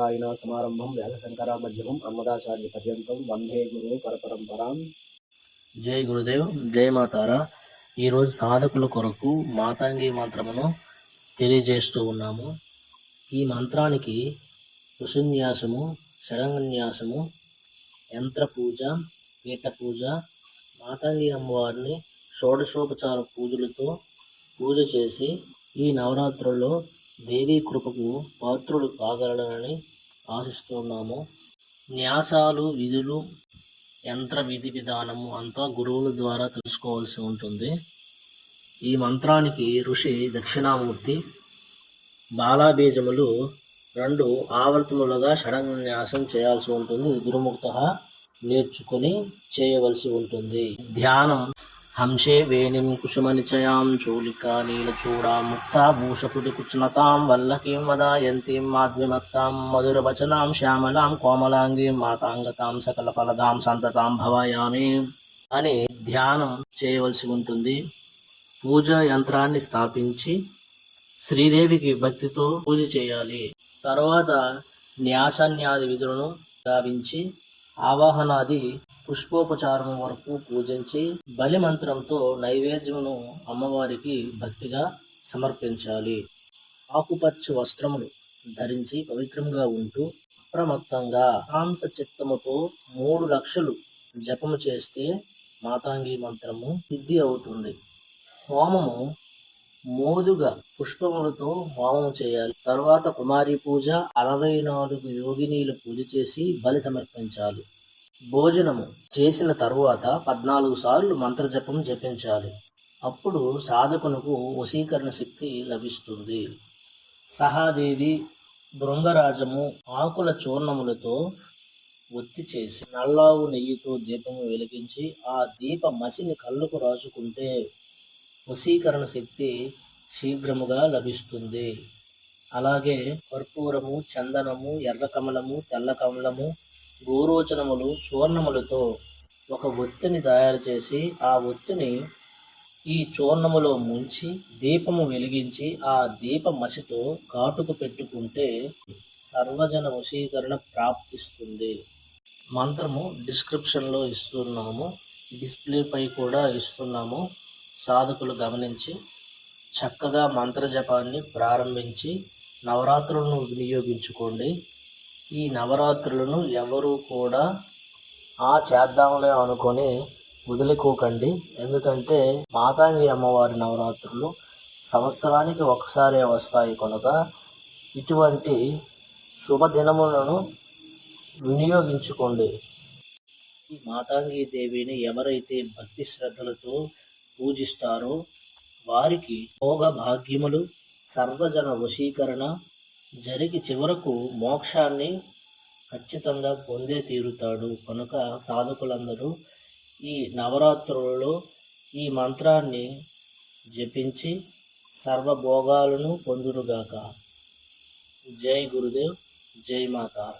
నారాయణ సమారంభం వ్యాసశంకర మధ్యమం అమ్మదాచార్య పర్యంతం. వందే గురు పరపరంపరాం. జై గురుదేవ్ జై మాతారా. ఈరోజు సాధకుల కొరకు మాతాంగి మంత్రమును తెలియజేస్తూ ఉన్నాము. ఈ మంత్రానికి ఋషిన్యాసము షడంగన్యాసము యంత్ర పూజ పీఠ పూజ మాతాంగి అమ్మవారిని షోడశోపచార పూజలతో పూజ చేసి ఈ నవరాత్రుల్లో దేవీ కృపకు పాత్రులు కాగలడనని ఆశిస్తున్నాము. న్యాసాలు విధులు యంత్ర విధి విధానము అంతా గురువుల ద్వారా తెలుసుకోవాల్సి ఉంటుంది. ఈ మంత్రానికి ఋషి దక్షిణామూర్తి బాలాబీజములు రెండు ఆవర్తములుగా షడంన్యాసం చేయాల్సి ఉంటుంది. గురుముక్త నేర్చుకుని చేయవలసి ఉంటుంది. ధ్యానం హంసే వేణిం కుసుమనిచయాం చూలికా నీలచూడాం ముక్తాభూషపుటి కుచునతాం వల్లకీం వదాయంతీం మాధ్విమత్తాం మధురవచనాం శ్యామలాం కోమలాంగీం మాతాంగతాం సకల ఫలదాం సంతతాం భవాయామి. అని ధ్యానం చేయవలసి ఉంటుంది. పూజ యంత్రాన్ని స్థాపించి శ్రీదేవికి భక్తితో పూజ చేయాలి. తర్వాత న్యాసన్యాది విధులను గావించి ఆవాహనాది పుష్పోపచారము వరకు పూజించి బలి మంత్రంతో నైవేద్యమును అమ్మవారికి భక్తిగా సమర్పించాలి. ఆకుపచ్చ వస్త్రములు ధరించి పవిత్రంగా ఉంటూ అప్రమత్తంగా శాంత చిత్తముతో మూడు లక్షలు జపము చేస్తే మాతాంగి మంత్రము సిద్ధి అవుతుంది. హోమము మోదుగా పుష్పములతో హోమం చేయాలి. తర్వాత కుమారి పూజ అరవై నాలుగు యోగినీలు పూజ చేసి బలి సమర్పించాలి. భోజనము చేసిన తరువాత పద్నాలుగు సార్లు మంత్రజపం జపించాలి. అప్పుడు సాధకునకు వశీకరణ శక్తి లభిస్తుంది. సహాదేవి బృంగరాజము ఆకుల చూర్ణములతో ఒత్తి చేసి నల్లావు నెయ్యితో దీపము వెలిగించి ఆ దీప మసిని కళ్ళకు రాసుకుంటే వశీకరణ శక్తి శీఘ్రముగా లభిస్తుంది. అలాగే కర్పూరము చందనము ఎర్ర కమలము తెల్ల కమలము గోరోచనములు చూర్ణములతో ఒక ఒత్తిని తయారు చేసి ఆ ఒత్తిని ఈ చూర్ణములో ముంచి దీపము వెలిగించి ఆ దీప మసితో కాటుకు పెట్టుకుంటే సర్వజన వశీకరణ ప్రాప్తిస్తుంది. మంత్రము డిస్క్రిప్షన్లో ఇస్తున్నాము. డిస్ప్లేపై కూడా ఇస్తున్నాము. సాధకులు గమనించి చక్కగా మంత్ర జపాన్ని ప్రారంభించి నవరాత్రులను వినియోగించుకోండి. ఈ నవరాత్రులను ఎవరు కూడా ఆ చేద్దాంలే అనుకొని వదులుకోకండి. ఎందుకంటే మాతాంగి అమ్మవారి నవరాత్రులు సంవత్సరానికి ఒకసారే వస్తాయి కనుక ఇటువంటి శుభదినములను వినియోగించుకోండి. ఈ మాతాంగి దేవిని ఎవరైతే భక్తి శ్రద్ధలతో పూజిస్తారో వారికి భోగ భాగ్యములు సర్వజన వశీకరణ జరిగి చివరకు మోక్షాన్ని ఖచ్చితంగా పొందే తీరుతాడు. కనుక సాధకులందరూ ఈ నవరాత్రులలో ఈ మంత్రాన్ని జపించి సర్వభోగాలను పొందురుగాక. జై గురుదేవ్ జై మాతా.